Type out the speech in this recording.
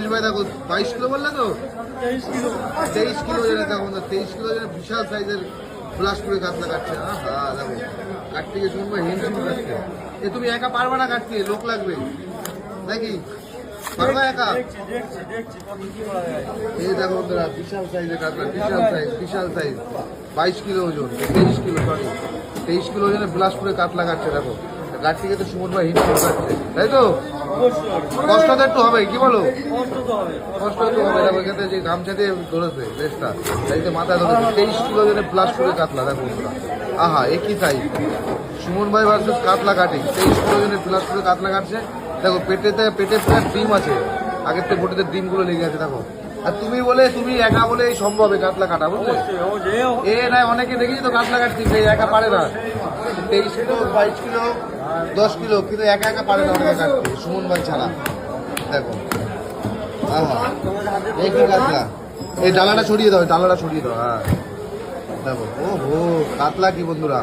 গণেশ ভাই দেখো বাইশ কিলো বললে তো? তেইশ কিলো। জেনে দেখো তেইশ কিলো জেনে বিশাল সাইজের করে কাতলা কাটছে। হ্যাঁ দেখো কাটতে গিয়ে শুনব হিমশিম কাটছে। এ তুমি একা পারবে না কাটতে লোক লাগবে। নাকি? পারবা একা? এই দেখো বন্ধুরা বিশাল সাইজের কাতলা বিশাল সাইজ বিশাল সাইজ। বাইশ কিলো ওজন তেইশ কিলো সরি তেইশ কিলো ওজনে কাতলা কাটছে দেখো। কাটতে গিয়ে তো সুমন ভাই হিমশিম কাটছে। তাই তো? কষ্ট তো একটু হবে কি বলো? কষ্ট তো হবে। কষ্ট তো হবে দেখো এখানে যে গামছা দিয়ে ধরেছে রেসটা তাইতে মাথায় ধরেছে। তেইশ কিলো জনে প্লাস করে কাতলা দেখো আহা একই তাই সুমন ভাই ভার্সেস কাতলা কাটিং। তেইশ কিলো জনে প্লাস করে কাতলা কাটছে। দেখো পেটেতে পেটে প্রায় ডিম আছে। আগের থেকে বটিতে ডিমগুলো লেগে আছে দেখো। আর তুমি বলে তুমি একা বলে সম্ভব কাতলা কাটা বুঝলে? এ নাই অনেকে দেখেছি তো কাতলা কাটছি একা পারে না। তেইশ কিলো বাইশ কিলো দশ কিলো, কিন্তু একা একা পারে না অনেকে কাটতে সুমন ভাই ছাড়া। দেখো। এই কাতলা এই ডালাটা ছড়িয়ে দাও ডালাটা সরিয়ে দাও হ্যাঁ। দেখো ও হো কাতলা কি বন্ধুরা?